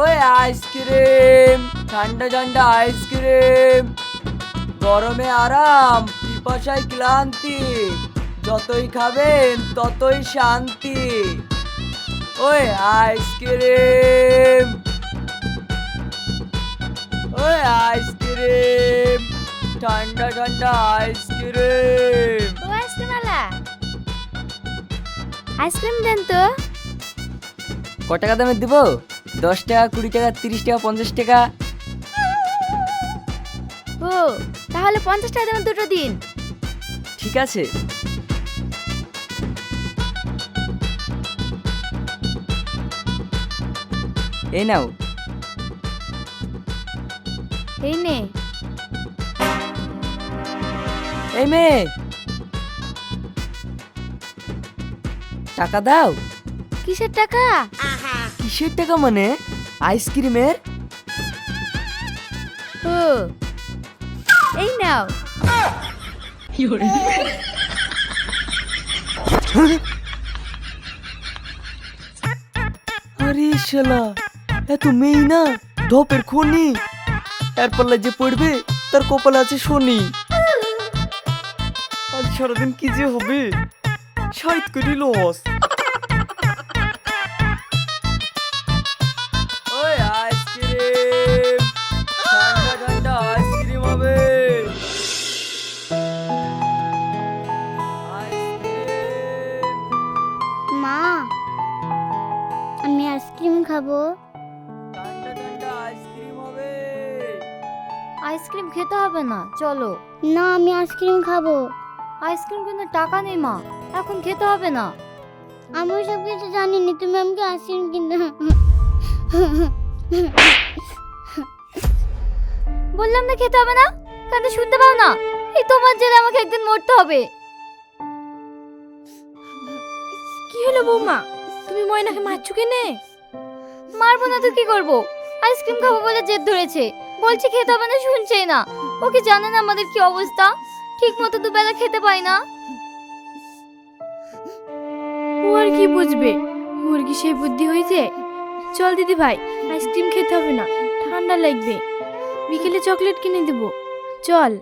ওই আইসক্রিম ঠান্ডা ঠান্ডা আইসক্রিম গরমে আরাম পিপাসায় ক্লান্তি। যতই খাবেন ততই শান্তি। ওই আইসক্রিম ওই আইসক্রিম ঠান্ডা ঠান্ডা আইসক্রিম ও আইসক্রিমওয়ালা আইসক্রিম দেন তো। ক টাকা দামের দিব? দশ টাকা কুড়ি টাকা তিরিশ টাকা পঞ্চাশ টাকা। ও তাহলে পঞ্চাশ টাকা দেবেন দুটো দিন। ঠিক আছে। এই নাও। এই নে। এই মেয়ে। টাকা দাও। কিসের টাকা? কিসের টাকা মানে আইসক্রিমের? ও এই নাও। আরে শালা এত মেয়ে না ধপের খনি। এর পাল্লা যে পড়বে তার কপালে আছে শনি। আজ সারাদিন কি যে হবে? সাইড করি লস আইসক্রিম খেতে হবে না চলো। না আমি আইসক্রিম খাব। আইসক্রিম কিনে টাকা নেই মা। এখন খেতে হবে না। আমি সব কিছু জানি না তুমি আমাকে আইসক্রিম কিনে বললাম না খেতে হবে না? কানে শুনতে পাও না? এই তোমার জেলে আমাকে একদিন মরতে হবে। কি হলো বৌমা? তুমি ময়নাকে মারছো কেনে? মারবো না তো কি করব? আইসক্রিম খাব বলে জেদ ধরেছে। বলছি খেতে হবে না শুনছেই না। ওকে জানে না আমাদের কি অবস্থা। ঠিক মতো দুবেলা খেতে পাই না। ও আর কি বুঝবে? কি সেই বুদ্ধি হয়েছে? চল দিদি ভাই আইসক্রিম খেতে হবে না ঠান্ডা লাগবে। বিকেলে চকলেট কিনে দেব। চল।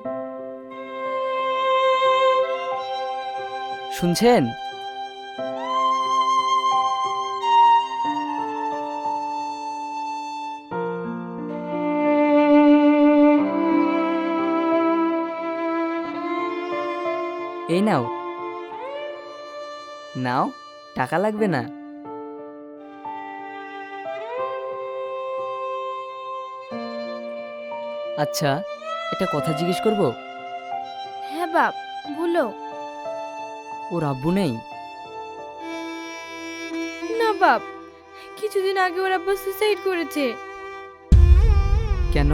শুনছেন? এই নাও। নাও টাকা লাগবে না। আচ্ছা এটা কথা জিজ্ঞেস করব? হ্যাঁ বাপ বলো। ওর আব্বু নেই? না বাপ কিছুদিন আগে ওর আব্বা সুসাইড করেছে। কেন?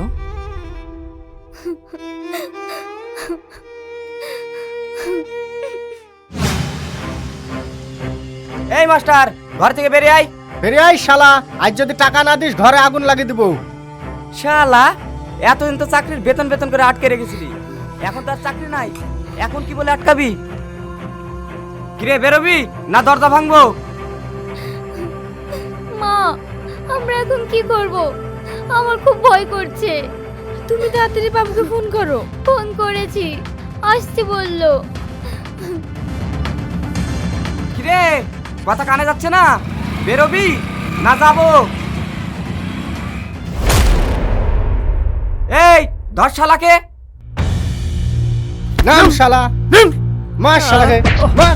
এই মাস্টার। ঘর থেকে বেরিয়ে আয়। বেরিয়ে আয় শালা। আজ যদি টাকা না দিস ঘরে আগুন লাগিয়ে দিব। শালা এতদিন তো চাকরির বেতন বেতন করে আটকে রেখেছিলি। এখন তো আর চাকরি নাই। এখন কি বলে আটকাবি? কিরে বেরোবি? না দরজা ভাঙবো? মা আমরা এখন কি করব? আমার খুব ভয় করছে। তুমি তাড়াতাড়ি বাবুকে ফোন করো। ফোন করেছি। আসছি বলল। কিরে কথা কানে যাচ্ছে না। বেরোবি না যাব। এই ধর শালাকে নাম শালা। মার শালাকে। মার।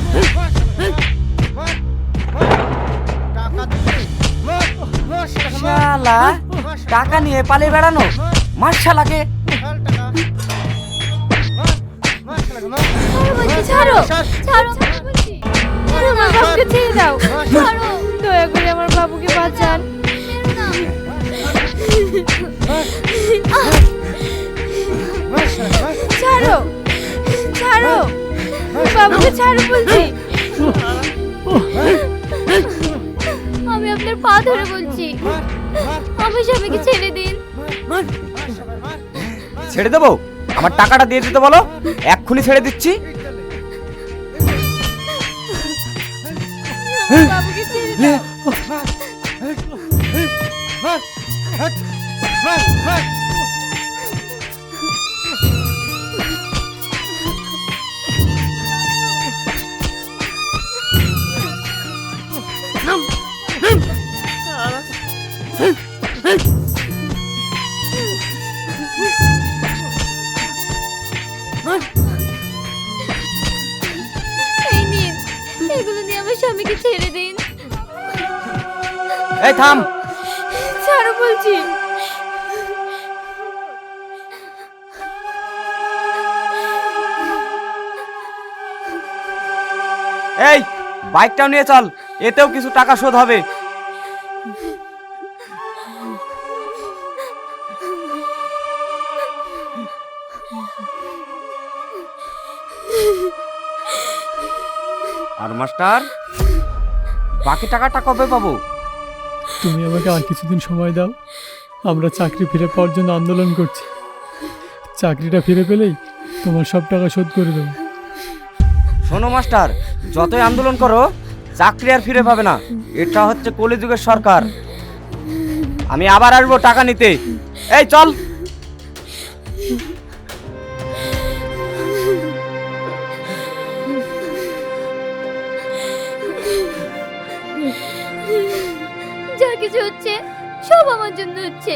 শালা। টাকা নিয়ে পালিয়ে বেড়ানো? মার শালাকে। ছাড়ো। ছাড়ো। আমার বাবুকে ছেড়ে দাও ছাড়ো দয়া করে আমার বাবুকে বাঁচান। ছাড়ো ছাড়ো বাবুকে ছাড়ো বলছি। আমি আপনার পা ধরে বলছি। আমার স্বামীকে ছেড়ে দিন। ছেড়ে দেবো? আমার টাকাটা দিয়ে দিতে বলো? এক্ষুনি ছেড়ে দিচ্ছি। বাবুকে ছেড়ে দাও মার। হাট, মার, মার। স্বামীকে ছেড়ে দিন। এই থাম। ছাড়ো বলছি। এই বাইকটাও নিয়ে চল এতেও কিছু টাকা শোধ হবে। আর মাস্টার? বাকি টাকাটা কবে পাবো? তুমি আমাকে আর কিছুদিন সময় দাও। আমরা চাকরি ফিরে পাওয়ার জন্য আন্দোলন করছি। চাকরিটা ফিরে পেলেই তোমার সব টাকা শোধ করে দেবো। শোনো মাস্টার যতই আন্দোলন করো চাকরি আর ফিরে পাবে না। এটা হচ্ছে কলিযুগের সরকার। আমি আবার আসব টাকা নিতে। এই চল! সব আমার জন্য হচ্ছে।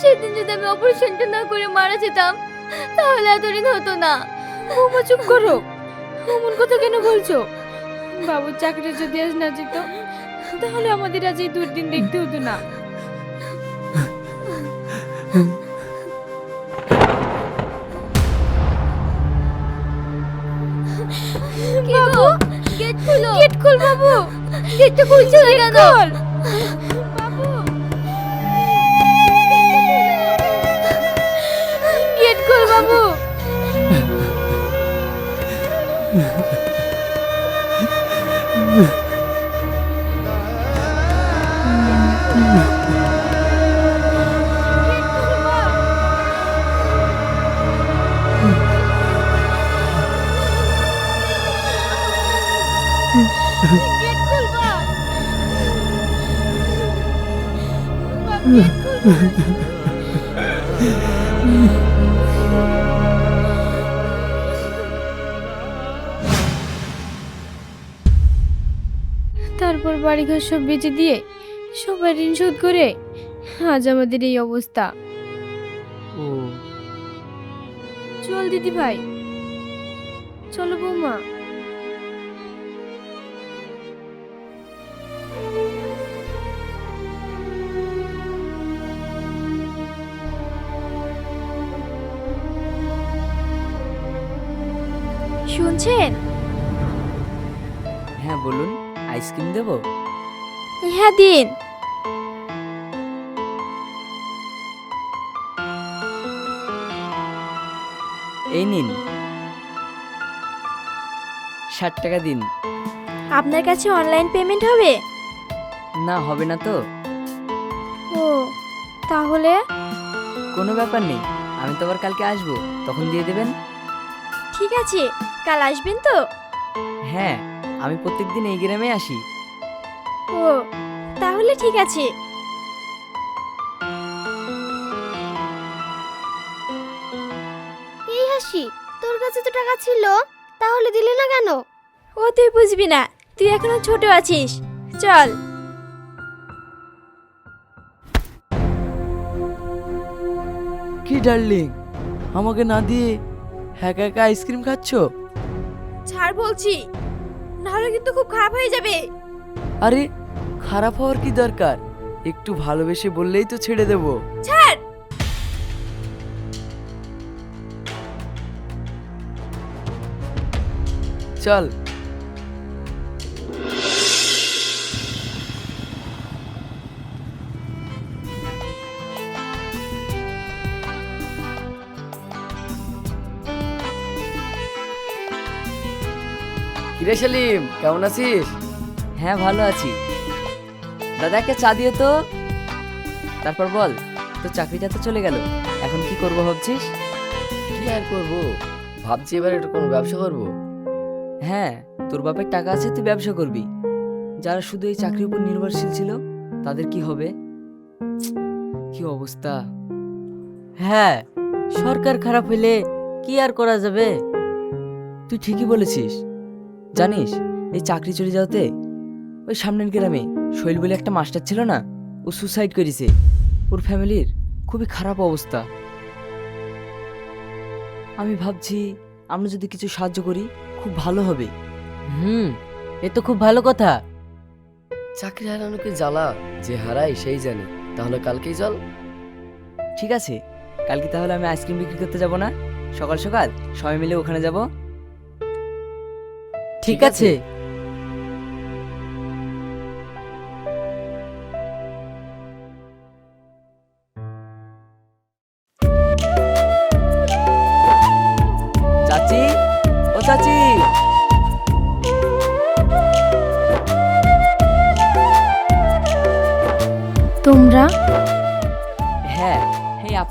সেদিন যদি আমি অপারেশনটা না করে মারা যেতাম তাহলে এতদিন হতো না। বৌমা চুপ করো। অমন কথা কেন বলছো? বাবুর চাকরি যদি আজ না যেত তাহলে আমাদের আজ এই দুর্দিন দেখতে হতো না। গেট খুল। বাবু! গেটটা খুলছে না কেন? Mm-hmm. বাড়িঘর সব বেচে দিয়ে সবাই ঋণ শোধ করে আজ আমাদের এই অবস্থা। ও। চল দিদি ভাই। চলো বৌমা। শুনছেন? হ্যাঁ বলুন। আইসক্রিম দেবো? হ্যাঁ দিন। এই নিন। ষাট টাকা দিন। আপনার কাছে অনলাইন পেমেন্ট হবে? না হবে না তো। ও তাহলে? কোনো ব্যাপার নেই আমি তো আবার কালকে আসব তখন দিয়ে দেবেন? ঠিক আছে কাল আসবেন তো? হ্যাঁ আমি প্রত্যেকদিন এই গ্রামে আসি। ও তাহলে ঠিক আছে। এই হাসি তোর কাছে তো টাকা ছিল তাহলে দিলি না কেন? ও তুই বুঝবি না তুই এখনও ছোট আছিস। চল। কি ডার্লিং আমাকে না দিয়ে একা একা আইসক্রিম খাচ্ছো? ছাড় বলছি নাহলে কিন্তু খুব খারাপ হয়ে যাবে। আরে খারাপ হওয়ার কি দরকার? একটু ভালোবেসে বললেই তো ছেড়ে দেবো। ছাড়! চল। কিরে সেলিম কেমন আছিস? হ্যাঁ ভালো আছি। দাদাকে চা দিয়ে তো। তারপর বল তো চাকরিটা তো চলে গেল। এখন কি করব ভাবছিস? কি আর করব? ভাবছি এবার একটা কোনো ব্যবসা করব। হ্যাঁ তোর বাপের টাকা আছে তুই ব্যবসা করবি। যারা শুধু এই চাকরির উপর নির্ভরশীল ছিল তাদের কি হবে? কি অবস্থা? হ্যাঁ সরকার খারাপ হলে কি আর করা যাবে? তুই ঠিকই বলেছিস। জানিস এই চাকরি চলে যাওয়াতে ওই সামনের গ্রামে শৈল বলে একটা মাস্টার ছিল না ও সুসাইড করেছে। ওর ফ্যামিলির খুবই খারাপ অবস্থা। আমি ভাবছি আমরা যদি কিছু সাহায্য করি খুব ভালো হবে। হুম এ তো খুব ভালো কথা। চাকরি হারানোকে জ্বালা যে হারায় সেই জানে। তাহলে কালকেই চল। ঠিক আছে কালকে তাহলে আমি আইসক্রিম বিক্রি করতে যাব না? সকাল সকাল সবাই মিলে ওখানে যাব। ঠিক আছে।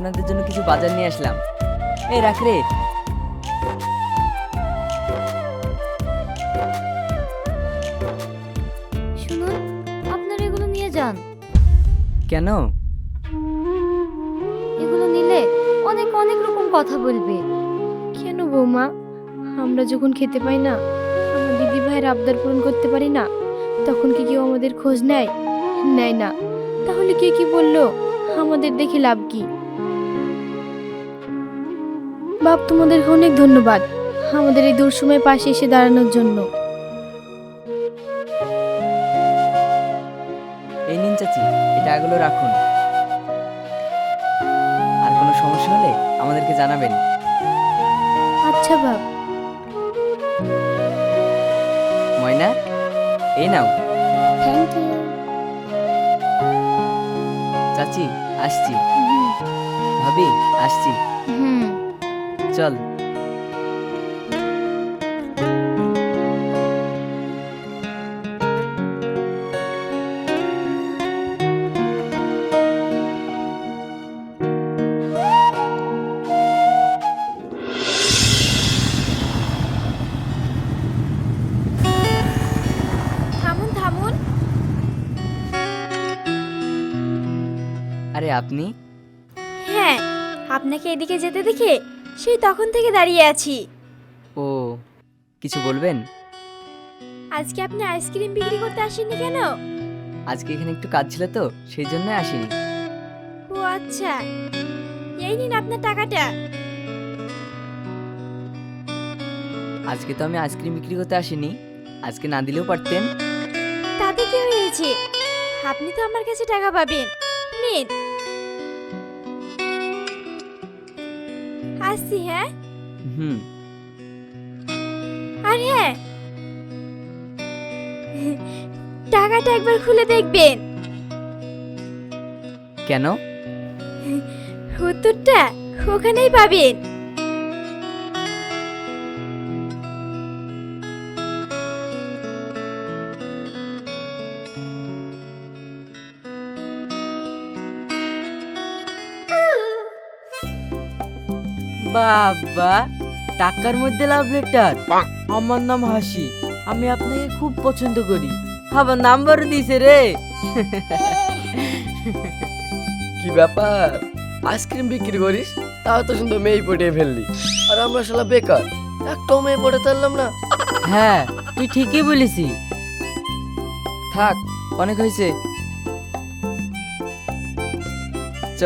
আপনাদের জন্য কিছু বাজার নিয়ে আসলাম। এই রাখ রে। শুনুন আপনারা এগুলো নিয়ে যান। কেন? এগুলো নিলে অনেক অনেক রকম কথা বলবে। কেন বৌমা? আমরা যখন খেতে পাই না আমার দিদি ভাইয়ের আবদার পূরণ করতে পারি না তখন কি কেউ আমাদের খোঁজ নেয়? নেয় না। তাহলে কে কি বলল? আমাদের দেখে লাভ কি? বাপ তোমাদেরকে অনেক ধন্যবাদ। আমাদের এই দূর সময় পাশে এসে দাঁড়ানোর জন্য। এই নিন চাচি এই টাকাগুলো রাখুন। আর কোনো সমস্যা হলে আমাদেরকে জানাবেন। আচ্ছা বাপ। ময়না এই নাও। থ্যাংক ইউ চাচি আসছি। ভাবি আসছি। হুম। চল। আরে আপনি? হ্যাঁ আপনাকে এদিকে যেতে দেখে সেই তখন থেকে দাঁড়িয়ে আছি। ও কিছু বলবেন? আজকে আপনি আইসক্রিম বিক্রি করতে আসেননি কেন? আজকে এখানে একটু কাজ ছিল তো সেই জন্য আসিনি। ও আচ্ছা। এই নিন আপনার টাকাটা। আজকে তো আমি আইসক্রিম বিক্রি করতে আসিনি। আজকে না দিলেও পারতেন। তাতে কি হয়েছে? আপনি তো আমার কাছে টাকা পাবেন। নিন। আসছি হ্যাঁ হুম আর হ্যাঁ টাকাটা একবার খুলে দেখবেন কেন? উত্তরটা ওখানেই পাবেন। বাবা টাকার মধ্যে লাভ লেটার। আমার নাম হাসি আমি আপনাকে খুব পছন্দ করি। আবার নাম্বার দিয়েছে রে। কি ব্যাপার? আইসক্রিম বিক্রি করিস? তাও তো সুন্দর মেয়ে পটিয়ে ফেললি। আর আমরা শালা বেকার। একটাও মেয়ে পড়ে তারলাম না। হ্যাঁ তুই ঠিকই বলেছি থাক অনেক হয়েছে। চ।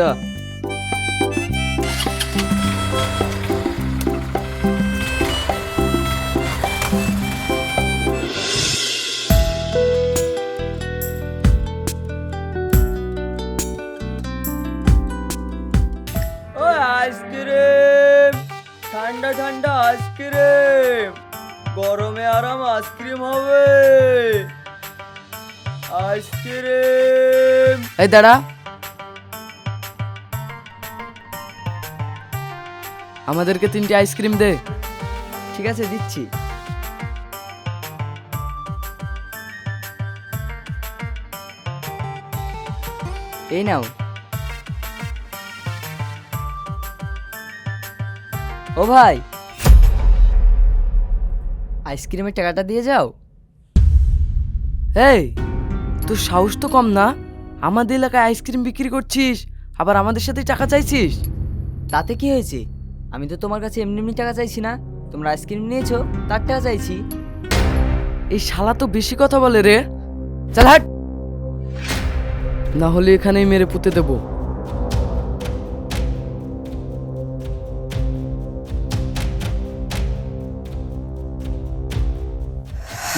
আইসক্রিম। গরমে আরাম আইসক্রিম হবে। আইসক্রিম। এই দাঁড়া। আমাদেরকে তিনটে আইসক্রিম দে। ঠিক আছে দিচ্ছি। এই নাও। ও ভাই আইসক্রিমের টাকাটা দিয়ে যাও। এই, তোর সাহস তো কম না? আমাদের এলাকায় আইসক্রিম বিক্রি করছিস, আবার আমাদের সাথে টাকা চাইছিস? তাতে কি হয়েছে? আমি তো তোমার কাছে এমনি এমনি টাকা চাইছি না। তোমরা আইসক্রিম নিয়েছো, তার টাকা চাইছি। এই শালা তো বেশি কথা বলে রে। চাল হাট! না হলে এখানেই মেরে পুঁতে দেবো।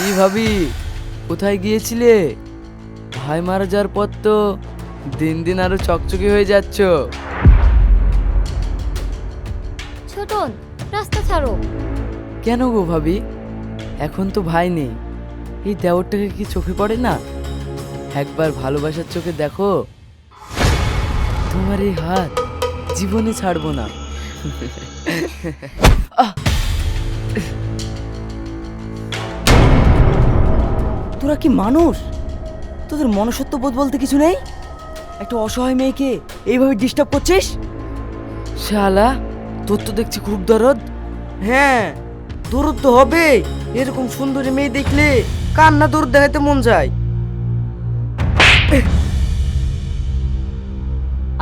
কি ভাবি? কোথায় গিয়েছিলে? ভাই মারা যাওয়ার পর তো দিন দিন আরও চকচকে হয়ে যাচ্ছ। ছোটন রাস্তা ছাড়ো। কেন গো ভাবি? এখন তো ভাই নেই। এই দেওরটাকে কি চোখে পড়ে না? একবার ভালোবাসার চোখে দেখো। তোমার এই হাত জীবনে ছাড়বো না। তোরা কি মানুষ? তোদের মনুষ্যত্ব বোধ বলতে কিছু নেই? একটা অসহায় মেয়েকে এইভাবে ডিস্টার্ব করছিস? শালা তোর তো দেখছি খুব দরদ। হ্যাঁ দরদ তো হবে এরকম সুন্দরী মেয়ে দেখলে কার না দরদ দেখাতে মন যায়।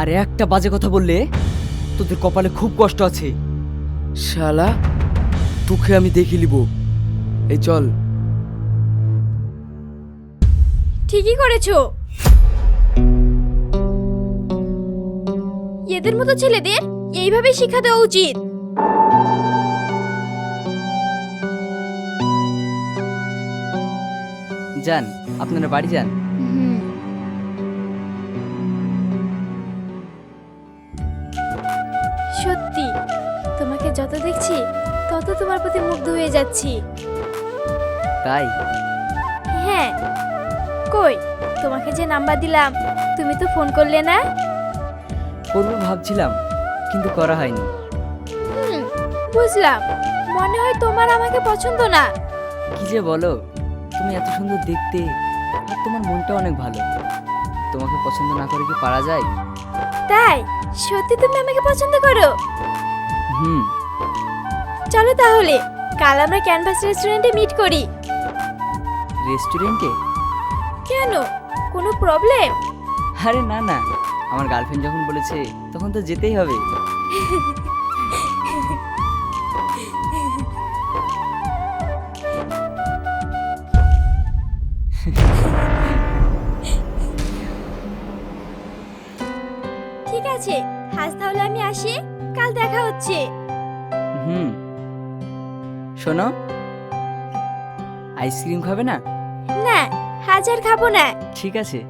আর একটা বাজে কথা বললে তোদের কপালে খুব কষ্ট আছে। শালা তোকে আমি দেখে নিব। এই চল। ঠিকই করেছ। এদের মতো ছেলেদের এইভাবে শিক্ষা দেওয়া উচিত। যান আপনারা বাড়ি যান। সত্যি তোমাকে যত দেখছি তত তোমার প্রতি মুগ্ধ হয়ে যাচ্ছি। তাই? কই? তোমাকে যে নাম্বার দিলাম তুমি তো ফোন করলে না? করব ভাবছিলাম কিন্তু করা হয়নি। হুম বুঝলাম। মনে হয় তোমার আমাকে পছন্দ না। কি যে বলো তুমি এত সুন্দর দেখতে আর তোমার মনটা অনেক ভালো। তোমাকে পছন্দ না করে কি পারা যায়? তাই? সত্যি তুমি আমাকে পছন্দ করো? হুম। চলো তাহলে কাল আমরা ক্যানভাস রেস্টুরেন্টে মিট করি। রেস্টুরেন্টে? কেন? কোনো প্রবলেম আরে না না। আমার গার্লফ্রেন্ড যখন বলেছে তখন তো যেতেই হবে। ঠিক আছে আজ তাহলে আমি আসি। কাল দেখা হচ্ছে। হুম। শোনো আইসক্রিম খাবে না না? হাজার খাব না। ঠিক আছে।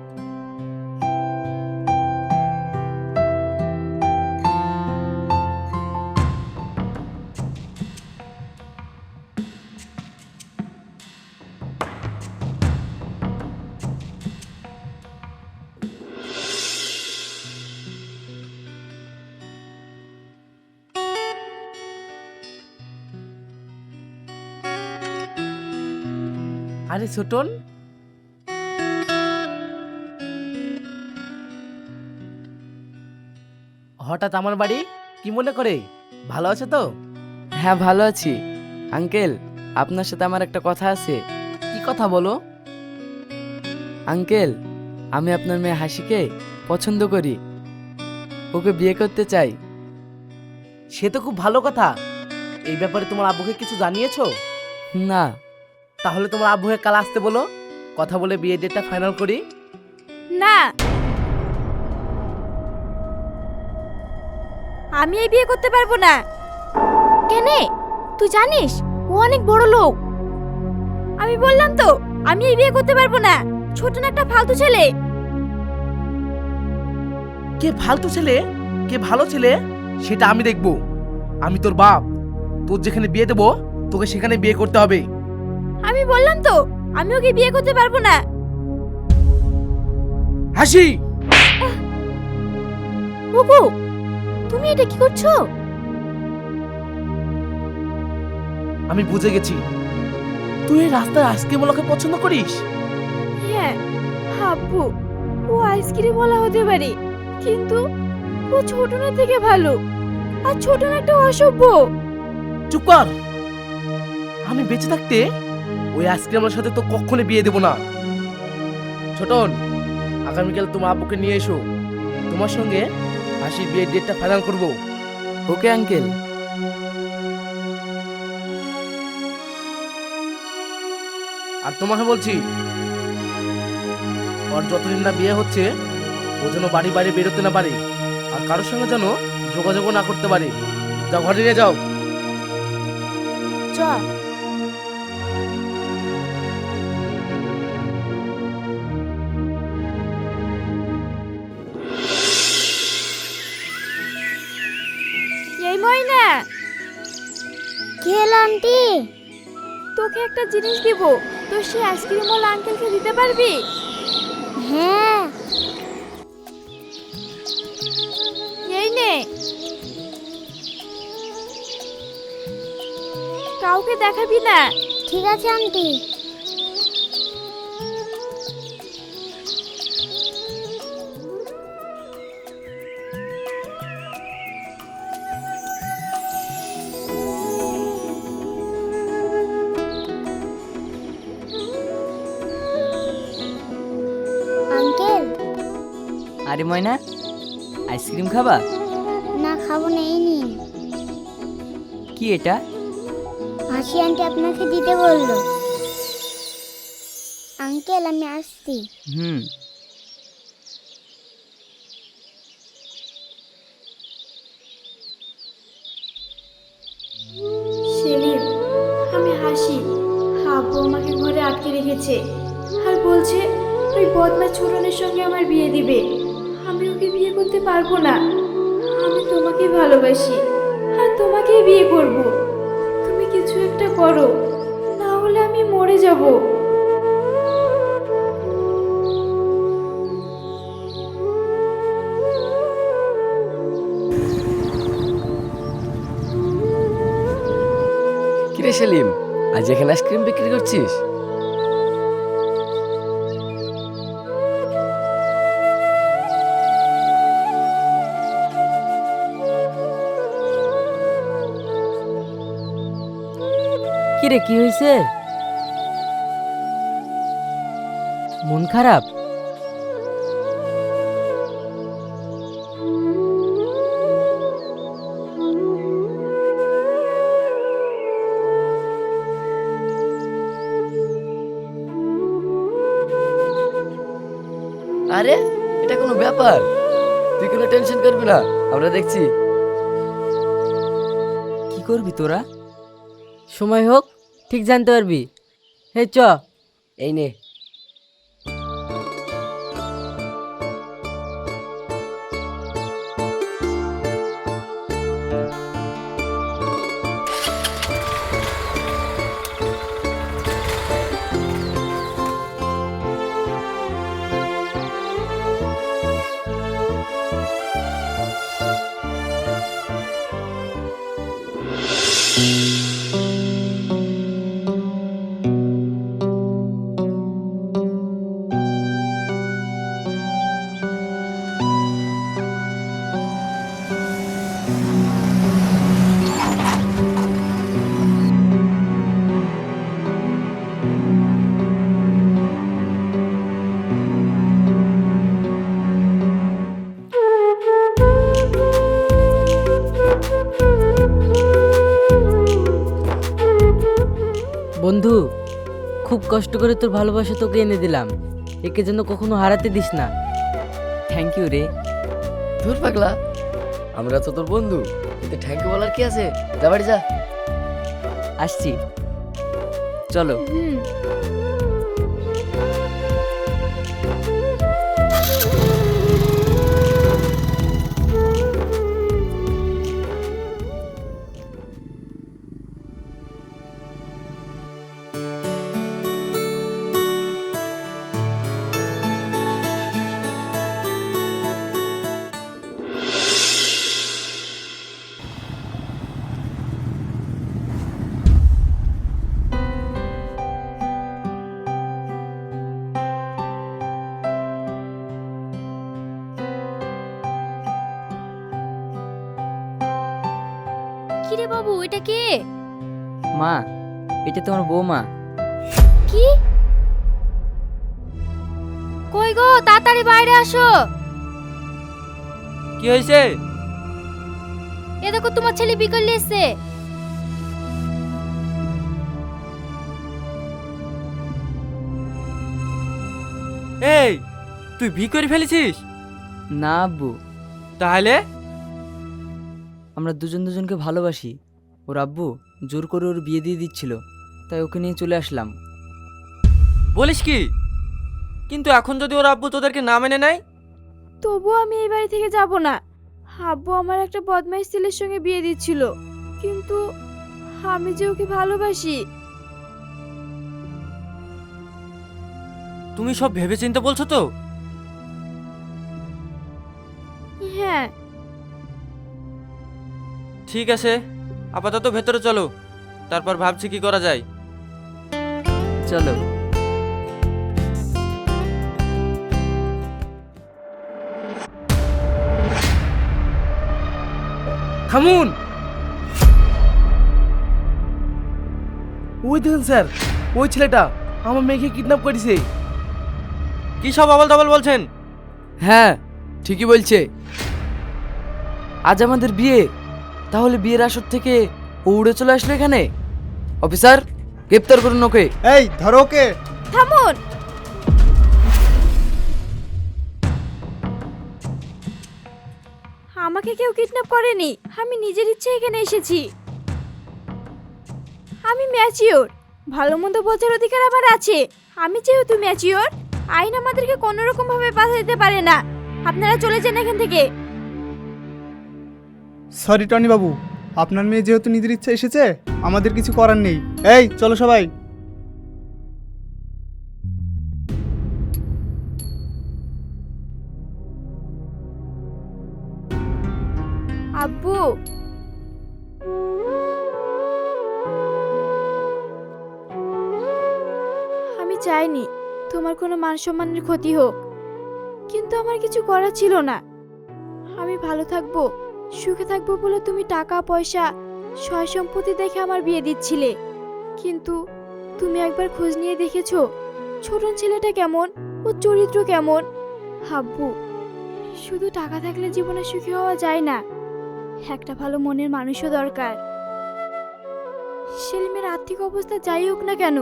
আরে ছোটন হঠাৎ আমার বাড়ি? কি মনে করে? ভালো আছে তো? হ্যাঁ ভালো আছি। আঙ্কেল আপনার সাথে আমার একটা কথা আছে। কি কথা বলো? আঙ্কেল আমি আপনার মেয়ে হাসিকে পছন্দ করি। ওকে বিয়ে করতে চাই। সে তো খুব ভালো কথা। এই ব্যাপারে তোমার আব্বুকে কিছু জানিয়েছো? না। তাহলে তোমার আব্বুকে কাল আসতে বলো। কথা বলে বিয়ে ডেটটা ফাইনাল করি। না আমি এই বিয়ে করতে পারব না। কেনে? তুই জানিস ও অনেক বড় লোক। আমি বললাম তো আমি এই বিয়ে করতে পারব না। ছোট না একটা ফালতু ছেলে। কে ফালতু ছেলে? কে ভালো ছেলে? সেটা আমি দেখব। আমি তোর বাপ। তোর যেখানে বিয়ে দেবো তোকে সেখানে বিয়ে করতে হবে। আমি বললাম তো আমি ওকে বিয়ে করতে পারব না। হাসি! বুবু তুমি এটা কি করছ? আমি বুঝে গেছি। তুই এই রাস্তায় আইসক্রিম ওলাকে পছন্দ করিস? হ্যাঁ আব্বু ও আইসক্রিম ওলা হতে পারে কিন্তু ও ছোট না থেকে ভালো আর ছোট না একটা অসভ্য। চুপ কর! আমি বেঁচে থাকতে ওই আইসক্রিমের সাথে তো কখনো বিয়ে দেবো না। ছোটন আগামীকাল তোমার আব্বুকে নিয়ে এসো। তোমার সঙ্গে হাসি বিয়ের ডেটটা ফাইনাল করব। ওকে, আঙ্কেল? আর তোমাকে বলছি, ওর যতদিন না বিয়ে হচ্ছে, ও যেন বাড়ি বাড়ি বেরোতে না পারে, আর কারোর সঙ্গে যেন যোগাযোগও না করতে পারে। যাও, ঘরে নিয়ে যাও। একটা জিনিস দিব। তোর সেই আইসক্রিমওয়ালা আঙ্কেলকে দিতে পারবি? হ্যাঁ। এই নে। কাউকে দেখাবি না। ঠিক আছে, আন্টি। আরে ময়না আইসক্রিম খাবা? না খাব না এই নিন। কি এটা? হাসি আন্টি আপনাকে দিতে বলল। আঙ্কেল আমি আসছি। হুম। সেলিম আমি হাসি। আব্বু আমাকে ঘরে আটকে রেখেছে। আর বলছে ওই বদমাস ছোটনের সঙ্গে আমার বিয়ে দিবে। আমি ওকে বিয়ে করতে পারব না। আমি তোমাকে ভালোবাসি আর তোমাকেই বিয়ে করব। তুমি কিছু একটা করো, না হলে আমি মরে যাব। সেলিম, আজ এখানে আইসক্রিম বিক্রি করছিস? কি রে কি হয়েছে মন খারাপ? আরে এটা কোনো ব্যাপার। তুই কোনো টেনশন করবি না আমরা দেখছি। কি করবি তোরা? সময় হোক। ঠিক জানতে পারবি। হে চ। এই নে। বন্ধু কষ্ট করে তোর ভালোবাসা তোকে এনে দিলাম। একে যেন কখনো হারাতে দিস না। থ্যাংক ইউ রে। তোর পাগলা। আমরা তো তোর বন্ধু। কিন্তু থ্যাংক ইউ বলার কি আছে? যা বাড়ি যা। আসছি। চলো। হুম। এটা তোমার বৌমা? কি? কই গো তাড়াতাড়ি বাইরে আসো। কি হয়েছে এ দেখো তোমার ছেলে বিকল্লি এসছে এই তুই বি করে ফেলেছিস? না আব্বু। তাহলে? আমরা দুজন দুজনকে ভালোবাসি। ওর আব্বু জোর করে ওর বিয়ে দিয়ে দিচ্ছিল। তাই ওকে নিয়ে চলে আসলাম। বলিস কি? কিন্তু এখন যদি ওর আব্বু তোদেরকে না মেনে নেয়? তবুও আমি এই বাড়ি থেকে যাব না। আব্বু আমার একটা বদমাইশ ছেলের সঙ্গে বিয়ে দিচ্ছিল। কিন্তু আমি যে ওকে ভালোবাসি। তুমি সব ভেবে চিন্তে বলছো তো? হ্যাঁ। ঠিক আছে আপাতত ভেতরে চলো। তারপর ভাবছি কি করা যায়। চলো। থামুন ওই দেখুন স্যার ওই ছেলেটা আমার মেয়েকে কিডন্যাপ করেছে। কি সব আবল তাবল বলছেন? হ্যাঁ ঠিকই বলছে। আজ আমাদের বিয়ে তাহলে বিয়ের আসর থেকে ও উড়ে চলে আসলো এখানে? অফিসার? গ্রেপ্তার করুন ওকে। এই ধরো ওকে। থামুন। আমাকে কেউ কিডন্যাপ করেনি। আমি নিজের ইচ্ছে এখানে এসেছি। আমি ম্যাচিওর। ভালো মন্দ বোঝার অধিকার আমার আছে। আমি যেহেতু ম্যাচিওর আইন আমাদেরকে কোনো রকম ভাবে বাধা দিতে পারে না। আপনারা চলে যান এখান থেকে। সরি টনি বাবু। আপনার মেয়ে যেহেতু নিজের ইচ্ছা এসেছে, আমাদের কিছু করার নেই। এই, চলো সবাই। আব্বু। আমি চাইনি তোমার কোনো মান সম্মানের ক্ষতি হোক, কিন্তু আমার কিছু করার ছিল না। আমি ভালো থাকব। সুখে থাকব বলে তুমি টাকা, পয়সা, সয় সম্পত্তি দেখে আমার বিয়ে দিচ্ছিলে। কিন্তু তুমি একবার খোঁজ নিয়ে দেখেছ, ছোট ছেলেটা কেমন ওর চরিত্র কেমন? হাব্বু, শুধু টাকা থাকলে জীবনে সুখী হওয়া যায় না, একটা ভালো মনের মানুষও দরকার। সেলিমের আর্থিক অবস্থা যাই হোক না কেন,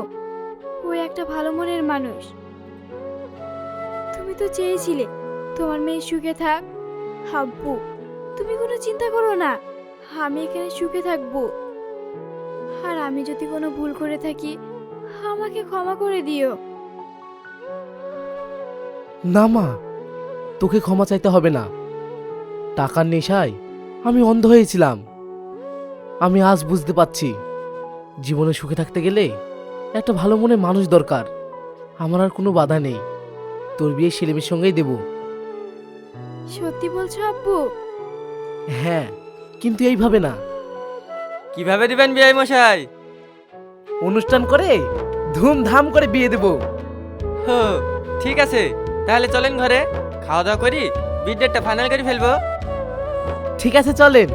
ও একটা ভালো মনের মানুষ। তুমি তো চেয়েছিলে তোমার মেয়ে সুখে থাক, হাব্বু। তুমি কোনো চিন্তা করো না। আমি এখানে সুখে থাকব। আর আমি যদি কোনো ভুল করে থাকি আমাকে ক্ষমা করে দিও। না মা তোকে ক্ষমা চাইতে হবে না। টাকার নেশায় আমি অন্ধ হয়েছিলাম। আমি আজ বুঝতে পারছি জীবনে সুখে থাকতে গেলে একটা ভালো মনে মানুষ দরকার। আমার আর কোনো বাধা নেই। তোর বিয়ে সেলিমের সঙ্গেই দেব। সত্যি বলছো আব্বু? হ্যাঁ কিন্তু এইভাবে না। কীভাবে দিবেন বিআই মশাই? অনুষ্ঠান করে ধুমধাম করে বিয়ে দেব। হো ঠিক আছে তাহলে চলেন ঘরে। খাওয়া দাওয়া করি বিদ্যেটটা ডেটটা ফাইনাল করে ফেলব। ঠিক আছে চলেন।